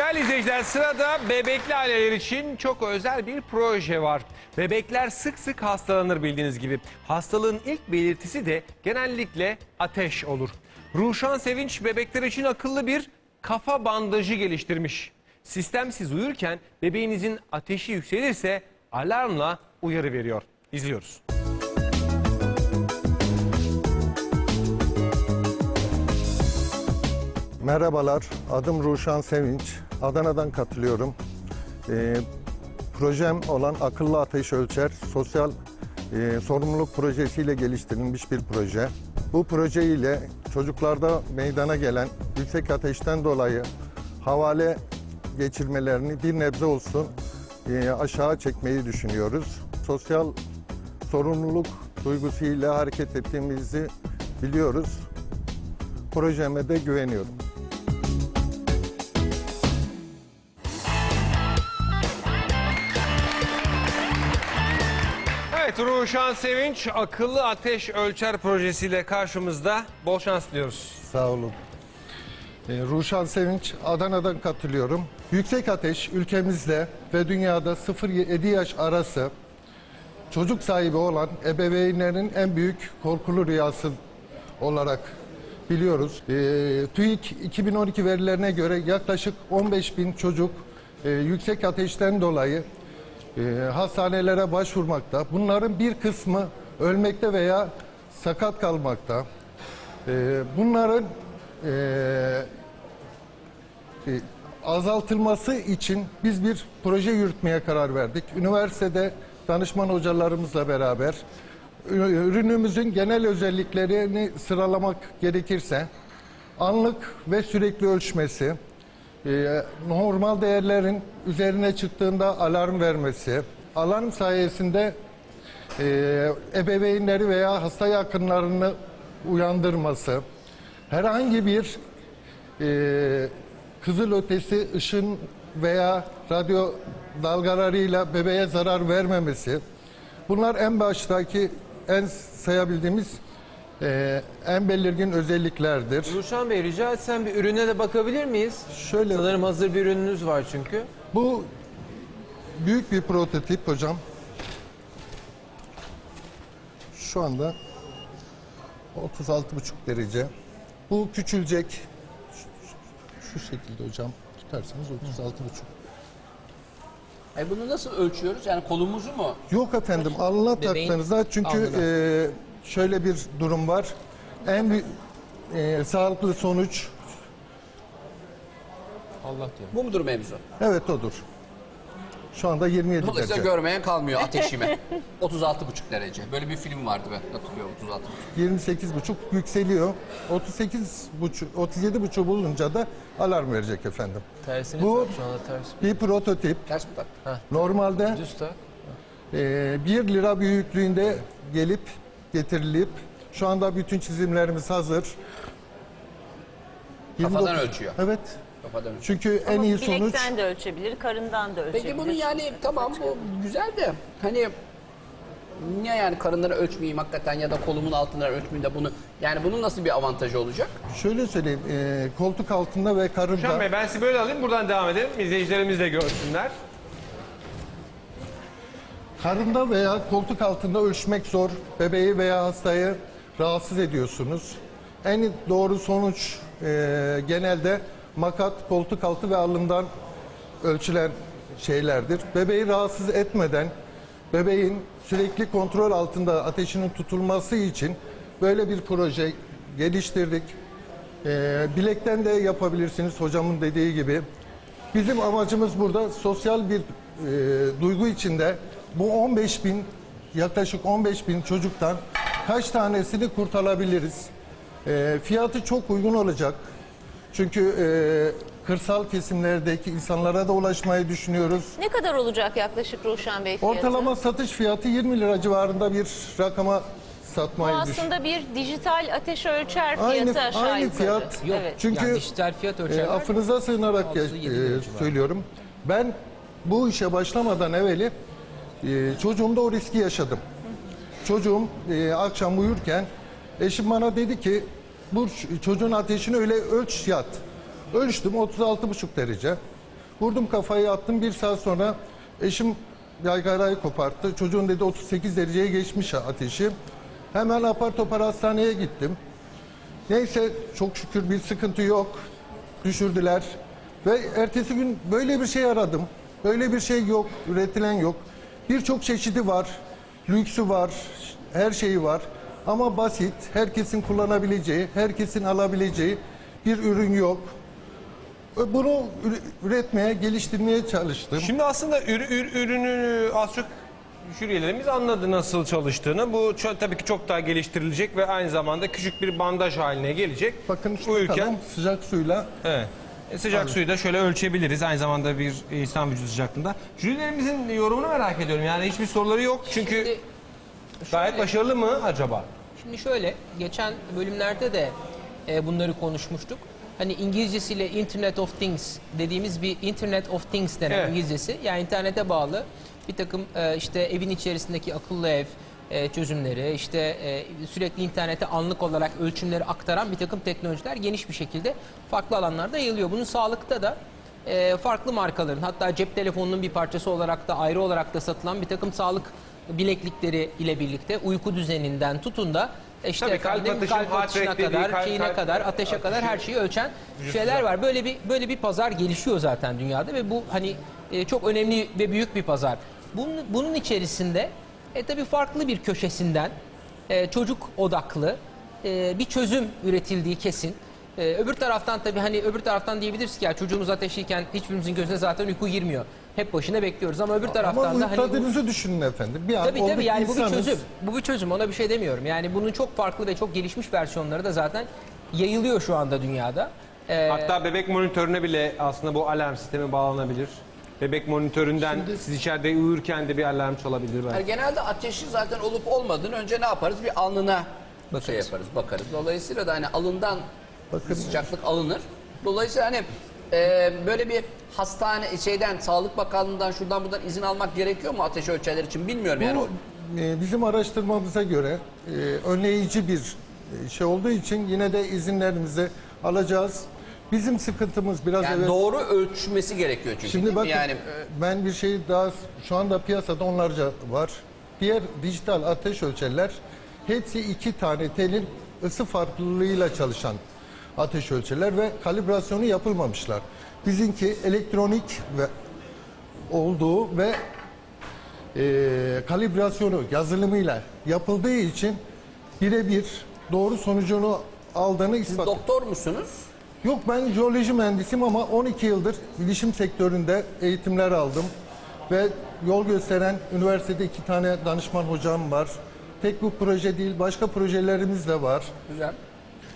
Değerli izleyiciler sırada bebekli aileler için çok özel bir proje var. Bebekler sık sık hastalanır bildiğiniz gibi. Hastalığın ilk belirtisi de genellikle ateş olur. Ruşan Sevinç bebekler için akıllı bir kafa bandajı geliştirmiş. Sistem siz uyurken bebeğinizin ateşi yükselirse alarmla uyarı veriyor. İzliyoruz. Merhabalar, adım Ruşan Sevinç. Adana'dan katılıyorum. Ee, projem olan Akıllı Ateş Ölçer Sosyal e, Sorumluluk Projesiyle geliştirilmiş bir proje. Bu proje ile çocuklarda meydana gelen yüksek ateşten dolayı havale geçirmelerini bir nebze olsun e, aşağı çekmeyi düşünüyoruz. Sosyal sorumluluk duygusuyla hareket ettiğimizi biliyoruz. Projeme de güveniyorum. Evet Ruşan Sevinç akıllı ateş ölçer projesiyle karşımızda. Bol şans diliyoruz. Sağ olun. Ee, Ruşan Sevinç, Adana'dan katılıyorum. Yüksek ateş ülkemizde ve dünyada 0-7 yaş arası çocuk sahibi olan ebeveynlerin en büyük korkulu rüyası olarak biliyoruz. Ee, TÜİK 2012 verilerine göre yaklaşık 15 bin çocuk e, yüksek ateşten dolayı e, hastanelere başvurmakta. Bunların bir kısmı ölmekte veya sakat kalmakta. Ee, bunların e, e, azaltılması için biz bir proje yürütmeye karar verdik. Üniversitede danışman hocalarımızla beraber ürünümüzün genel özelliklerini sıralamak gerekirse anlık ve sürekli ölçmesi, e, normal değerlerin üzerine çıktığında alarm vermesi, alarm sayesinde e, ebeveynleri veya hasta yakınlarını uyandırması, herhangi bir e, kızıl ötesi ışın veya radyo dalgalarıyla bebeğe zarar vermemesi, bunlar en baştaki en sayabildiğimiz e, en belirgin özelliklerdir. Ruşan Bey rica etsem bir ürüne de bakabilir miyiz? Şöyle Sanırım hazır bir ürününüz var çünkü. Bu büyük bir prototip hocam. Şu anda 36,5 derece. Bu küçülecek. Şu, şu şekilde hocam tutarsanız 36,5. E bunu nasıl ölçüyoruz? Yani kolumuzu mu? Yok efendim alnına Bebeğin taktığınızda çünkü alnına. e, şöyle bir durum var. En büyük e, sağlıklı sonuç Allah diyor. Bu mudur mevzu? evet odur. Şu anda 27 Dolayısıyla derece. görmeyen kalmıyor ateşime. 36,5 derece. Böyle bir film vardı ben hatırlıyorum 36,5. 28,5 yükseliyor. 38,5 37,5 bulunca da alarm verecek efendim. Tersini Bu- tak şu anda ters. Bir prototip. Ters mi tak? Normalde Düz tak. e, 1 lira büyüklüğünde gelip getirilip şu anda bütün çizimlerimiz hazır. Kafadan 29 ölçüyor. Evet. Kafadan ölçüyor. Çünkü en iyi sonuç Bilekten de ölçebilir, karından da ölçebilir. Peki bunun yani tamam bu güzel de hani niye yani karınları ölçmeyeyim hakikaten ya da kolumun altına ölçmeyeyim de bunu yani bunun nasıl bir avantajı olacak? şöyle söyleyeyim. e, koltuk altında ve Ruşan karında Bey ben sizi böyle alayım buradan devam edelim. İzleyicilerimiz de görsünler. Karında veya koltuk altında ölçmek zor. Bebeği veya hastayı rahatsız ediyorsunuz. En doğru sonuç e, genelde makat, koltuk altı ve alından ölçülen şeylerdir. Bebeği rahatsız etmeden bebeğin sürekli kontrol altında ateşinin tutulması için böyle bir proje geliştirdik. E, bilekten de yapabilirsiniz hocamın dediği gibi. Bizim amacımız burada sosyal bir e, duygu içinde bu 15 bin yaklaşık 15 bin çocuktan kaç tanesini kurtarabiliriz? E, fiyatı çok uygun olacak. Çünkü e, kırsal kesimlerdeki insanlara da ulaşmayı düşünüyoruz. Ne kadar olacak yaklaşık Ruşen Bey fiyatı? Ortalama satış fiyatı 20 lira civarında bir rakama Bu satmayı düşünüyoruz. aslında bir dijital ateş ölçer fiyatı Aynı- aşağı aynı yukarı. fiyat. Yok. Evet. Çünkü yani dijital fiyat E, ölçerler. affınıza sığınarak Altı, e, yedi e, lira civarı. söylüyorum. Ben bu işe başlamadan evveli e, çocuğumda o riski yaşadım. Çocuğum e, akşam uyurken eşim bana dedi ki bu çocuğun ateşini öyle ölç yat. Ölçtüm 36,5 derece. Vurdum kafayı attım bir saat sonra eşim yaygarayı koparttı. Çocuğun dedi 38 dereceye geçmiş ateşi. Hemen apar topar hastaneye gittim. Neyse çok şükür bir sıkıntı yok. Düşürdüler. Ve ertesi gün böyle bir şey aradım. Böyle bir şey yok, üretilen yok. Birçok çeşidi var, lüksü var, her şeyi var. Ama basit, herkesin kullanabileceği, herkesin alabileceği bir ürün yok. Bunu üre- üretmeye, geliştirmeye çalıştım. Şimdi aslında ür, ür- ürünü az çok jürilerimiz anladı nasıl çalıştığını. Bu tabii ki çok daha geliştirilecek ve aynı zamanda küçük bir bandaj haline gelecek. Bakın şu Uyurken sıcak suyla evet. E, sıcak suyu da şöyle ölçebiliriz aynı zamanda bir insan vücudu sıcaklığında. Jürilerimizin yorumunu merak ediyorum. Yani hiçbir soruları yok çünkü Şimdi gayet başarılı mı acaba? Şimdi şöyle, geçen bölümlerde de e, bunları konuşmuştuk. Hani İngilizcesiyle Internet of Things dediğimiz bir Internet of Things denen Evet. İngilizcesi. Yani internete bağlı bir takım e, işte evin içerisindeki akıllı ev e, çözümleri, işte e, sürekli internete anlık olarak ölçümleri aktaran bir takım teknolojiler geniş bir şekilde farklı alanlarda yayılıyor. Bunun sağlıkta da e, farklı markaların hatta cep telefonunun bir parçası olarak da ayrı olarak da satılan bir takım sağlık bileklikleri ile birlikte uyku düzeninden tutun da işte Tabii kalp efendim, atışı, kalp atışına dediği, kadar, kalp- şeyine kalp kadar, ateşe kadar her şeyi ölçen şeyler var. Böyle bir böyle bir pazar gelişiyor zaten dünyada ve bu hani e, çok önemli ve büyük bir pazar. Bunun, bunun içerisinde e, tabii farklı bir köşesinden e, çocuk odaklı e, bir çözüm üretildiği kesin. E, öbür taraftan tabii hani öbür taraftan diyebiliriz ki ya çocuğumuz ateşliyken hiçbirimizin gözüne zaten uyku girmiyor. Hep başına bekliyoruz ama öbür ama taraftan da hani bu- düşünün efendim. Bir an Tabii olduk tabii yani bu bir çözüm. Bu bir çözüm ona bir şey demiyorum. Yani bunun çok farklı ve çok gelişmiş versiyonları da zaten yayılıyor şu anda dünyada. Ee, Hatta bebek monitörüne bile aslında bu alarm sistemi bağlanabilir. Bebek monitöründen siz içeride uyurken de bir alarm çalabilir belki. Yani genelde ateşi zaten olup olmadığını önce ne yaparız? Bir alnına şey yaparız, bakarız. Dolayısıyla da hani alından Bakın. sıcaklık alınır. Dolayısıyla hani e, böyle bir hastane şeyden, Sağlık Bakanlığı'ndan şuradan buradan izin almak gerekiyor mu ateş ölçerler için bilmiyorum yani. Bu e, bizim araştırmamıza göre e, önleyici bir e, şey olduğu için yine de izinlerimizi alacağız. Bizim sıkıntımız biraz Yani evet. doğru ölçmesi gerekiyor çünkü. Şimdi değil mi? bakın yani ben bir şey daha şu anda piyasada onlarca var. Diğer dijital ateş ölçerler hepsi iki tane telin ısı farklılığıyla çalışan ateş ölçerler ve kalibrasyonu yapılmamışlar. Bizimki elektronik ve olduğu ve e, kalibrasyonu yazılımıyla yapıldığı için birebir doğru sonucunu aldığını ispat. doktor musunuz? Yok ben jeoloji mühendisiyim ama 12 yıldır bilişim sektöründe eğitimler aldım. Ve yol gösteren üniversitede iki tane danışman hocam var. Tek bu proje değil başka projelerimiz de var. Güzel.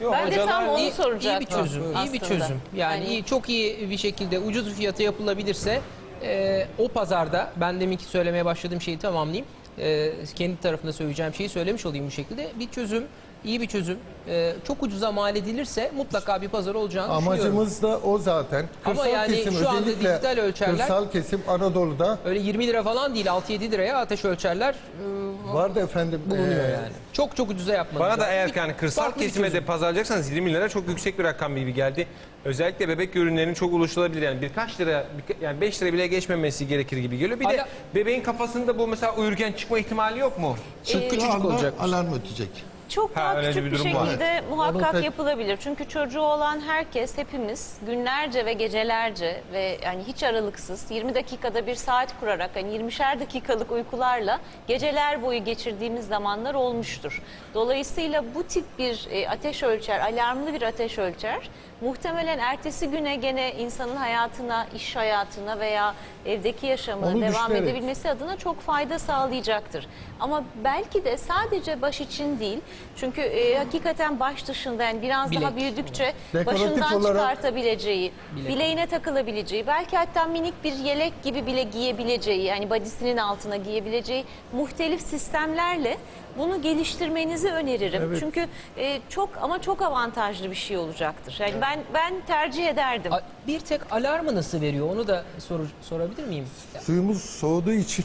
Yok, Ben de tam onu iyi, iyi soracaktım. bir çözüm, iyi bir aslında. çözüm. Yani, iyi, çok iyi bir şekilde ucuz bir fiyata yapılabilirse e, o pazarda ben deminki söylemeye başladığım şeyi tamamlayayım. E, kendi tarafında söyleyeceğim şeyi söylemiş olayım bu şekilde. Bir çözüm, iyi bir çözüm. E, çok ucuza mal edilirse mutlaka bir pazar olacağını düşünüyorum. Amacımız da o zaten. Ama Kırsal yani kesim şu anda özellikle dijital ölçerler- kırsal kesim Anadolu'da Öyle 20 lira falan değil 6-7 liraya ateş ölçerler e, vardı efendim. bulunuyor Ee, yani. Çok çok ucuza yapmanız Bana da lazım. eğer Bir- yani kırsal farklı bir kesime de çözüm. pazarlayacaksanız 20 lira çok yüksek bir rakam gibi geldi. Özellikle bebek ürünlerinin çok ulaşılabilir yani birkaç lira birka- yani 5 lira bile geçmemesi gerekir gibi geliyor. Bir de Hala- bebeğin kafasında bu mesela uyurken çıkma ihtimali yok mu? çıktığı küçücük anda olacak. alarm ötecek. Çok Ha, daha öyle küçük bir bir, durum var. şekilde muhakkak tek- yapılabilir. Çünkü çocuğu olan herkes, hepimiz günlerce ve gecelerce ve yani hiç aralıksız 20 dakikada bir saat kurarak hani 20'şer dakikalık uykularla geceler boyu geçirdiğimiz zamanlar olmuştur. Dolayısıyla bu tip bir e, ateş ölçer, alarmlı bir ateş ölçer muhtemelen ertesi güne gene insanın hayatına, iş hayatına veya evdeki yaşamına Onu devam düşünerek. edebilmesi adına çok fayda sağlayacaktır. Ama belki de sadece baş için değil. Çünkü e, hakikaten baş dışında yani biraz daha Bilek. büyüdükçe Dekoratif başından olarak- çıkartabileceği, Bilek. bileğine takılabileceği, belki hatta minik bir yelek gibi bile giyebileceği, yani badisinin altına giyebileceği muhtelif sistemlerle bunu geliştirmenizi öneririm. Evet. Çünkü e, çok ama çok avantajlı bir şey olacaktır. Yani ben ben tercih ederdim. A- Bir tek alarmı nasıl veriyor onu da soru, sorabilir miyim? Suyumuz soğuduğu için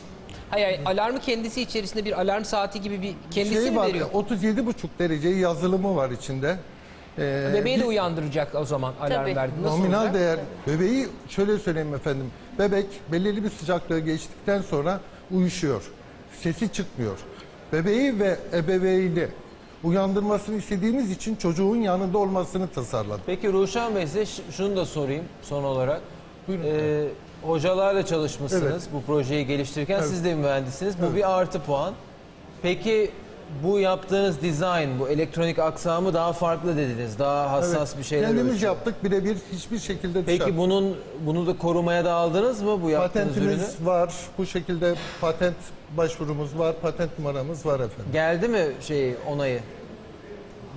Hayır, hayır, alarmı kendisi içerisinde bir alarm saati gibi bir kendisi şey mi var veriyor? 37,5 derece yazılımı var içinde. Ee, Bebeği de bir- uyandıracak o zaman alarm Tabii. verdi. Nasıl Nominal olacak? değer bebeği şöyle söyleyeyim efendim. Bebek belirli bir sıcaklığı geçtikten sonra uyuşuyor. Sesi çıkmıyor. Bebeği ve ebeveyni uyandırmasını istediğimiz için çocuğun yanında olmasını tasarladık. Peki Ruşen Bey size şunu da sorayım son olarak. Buyurun. Ee, hocalarla çalışmışsınız Evet. bu projeyi geliştirirken. Siz de bir mühendissiniz. Bu bir artı puan. Peki bu yaptığınız dizayn, bu elektronik aksamı daha farklı dediniz. Daha hassas Evet, bir şeyler Kendimiz ölçüyor. yaptık birebir hiçbir şekilde Peki dışarı- bunun bunu da korumaya da aldınız mı bu yaptığınız ürünü? patentimiz var. Bu şekilde patent başvurumuz var. Patent numaramız var efendim. Geldi mi şey onayı?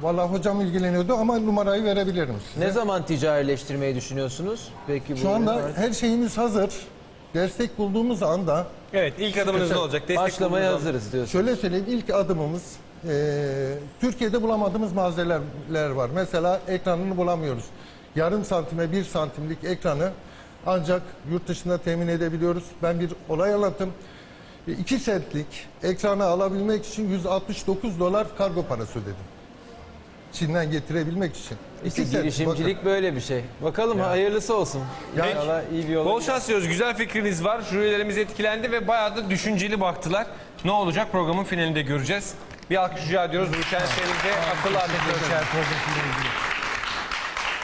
Vallahi hocam ilgileniyordu ama numarayı verebilirim size. Ne zaman ticarileştirmeyi düşünüyorsunuz? Peki bu Şu anda ürünü? her şeyimiz hazır. Destek bulduğumuz anda Evet ilk adımınız ne olacak? Destek başlamaya hazırız diyorsunuz. Şöyle söyleyeyim ilk adımımız eee, Türkiye'de bulamadığımız malzemeler var. Mesela ekranını bulamıyoruz. Yarım santime bir santimlik ekranı ancak yurt dışında temin edebiliyoruz. Ben bir olay anlattım. 2 centlik ekranı alabilmek için 169 dolar kargo parası ödedim. Çin'den getirebilmek için. İşte İki girişimcilik böyle bir şey. Bakalım hayırlısı olsun. Ya- İnşallah iyi bir yol. Bol şans diliyoruz. Güzel fikriniz var. Jürilerimiz etkilendi ve bayağı da düşünceli baktılar. Ne olacak programın finalinde göreceğiz. Bir alkış rica ediyoruz. Ruşen Selim ve akıllı alet ölçer.